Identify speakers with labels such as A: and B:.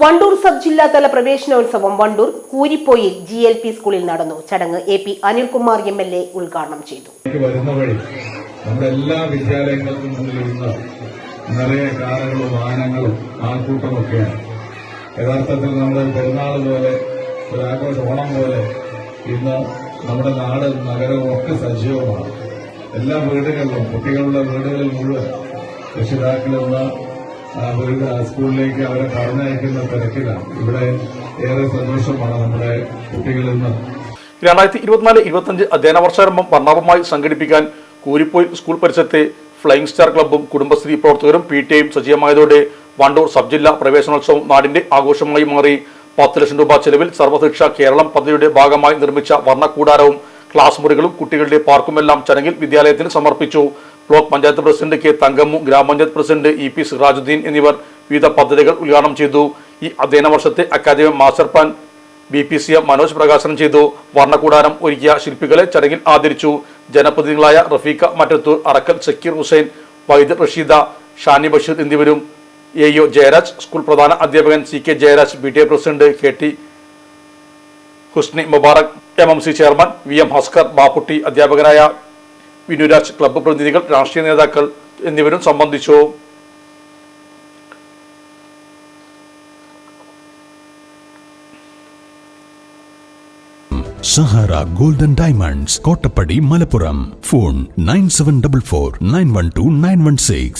A: Wandoor sub ജില്ലാതല പ്രവേശനോത്സവം Vandoor Kooripoyil G L P സ്കൂളിൽ നടന്നു. ചടങ്ങ് A P Anilkumar M L A ഉദ്ഘാടനം ചെയ്തു.
B: വരുന്ന വഴി നമ്മുടെ എല്ലാ വിദ്യാലയങ്ങൾക്കും മുന്നിൽ ഇന്ന് നിറയെ കാറുകളും വാഹനങ്ങളും ആൾക്കൂട്ടമൊക്കെയാണ്. യഥാർത്ഥത്തിൽ നമ്മുടെ പെരുന്നാൾ പോലെ ഒരു ആഘോഷ ഓണം പോലെ ഇന്ന് നമ്മുടെ നാട് നഗരവും ഒക്കെ സജീവമാണ്. എല്ലാ വീടുകളിലും കുട്ടികളുടെ വീടുകളിൽ മുഴുവൻ രക്ഷിതാക്കൾ ആ സ്കൂളിലേക്ക് അവരെ പറഞ്ഞയക്കുന്ന തിരക്കിലാണ്. ഇവിടെ ഏറെ സന്തോഷമാണ് നമ്മുടെ കുട്ടികളിൽ നിന്ന്.
C: രണ്ടായിരത്തി ഇരുപത്തിനാല് ഇരുപത്തിയഞ്ച് അധ്യയന വർഷാരംഭം വർണാഭമായി സംഘടിപ്പിക്കാൻ കൂരിപ്പോയിൽ സ്കൂൾ പരിസരത്തെ ഫ്ലൈയിങ് സ്റ്റാർ ക്ലബ്ബും കുടുംബശ്രീ പ്രവർത്തകരും പി ടി സജീവമായതോടെ വണ്ടൂർ സബ് ജില്ലാ പ്രവേശനോത്സവം നാടിന്റെ ആഘോഷമായി മാറി. പത്ത് ലക്ഷം രൂപ ചെലവിൽ സർവശിക്ഷ കേരളം പദ്ധതിയുടെ ഭാഗമായി നിർമ്മിച്ച വർണക്കൂടാരവും ക്ലാസ് മുറികളും കുട്ടികളുടെ പാർക്കുമെല്ലാം ചടങ്ങിൽ വിദ്യാലയത്തിന് സമർപ്പിച്ചു. Block panchayat president K Thankammu ഗ്രാമപഞ്ചായത്ത് പ്രസിഡന്റ് ഇ പി സിറാജുദ്ദീൻ എന്നിവർ വിവിധ പദ്ധതികൾ ഉദ്ഘാടനം ചെയ്തു. ഈ അധ്യയന വർഷത്തെ academy master plan B P C M Manoj പ്രകാശനം ചെയ്തു. വർണക്കൂടാരം ഒരുക്കിയ ശില്പികളെ ചടങ്ങിൽ ആദരിച്ചു. ജനപ്രതിനിധികളായ റഫീഖ മറ്റത്തൂർ അറക്കൽ സക്കീർ ഹുസൈൻ വൈദ്യ റഷീദ ഷാനി ബഷീർ എന്നിവരും. എ ഒ ജയരാജ് സ്കൂൾ പ്രധാന അധ്യാപകൻ C K Jayaraj B T A president K T Husni Mubarak M M C chairman V M Haskar Bapputty അധ്യാപകരായ വിനുരാജ് ക്ലബ്ബ് പ്രതിനിധികൾ രാഷ്ട്രീയ നേതാക്കൾ എന്നിവരും സംബന്ധിച്ചു.
D: Sahara golden diamonds Kottappadi Malappuram. Phone nine seven double four nine one two nine one six.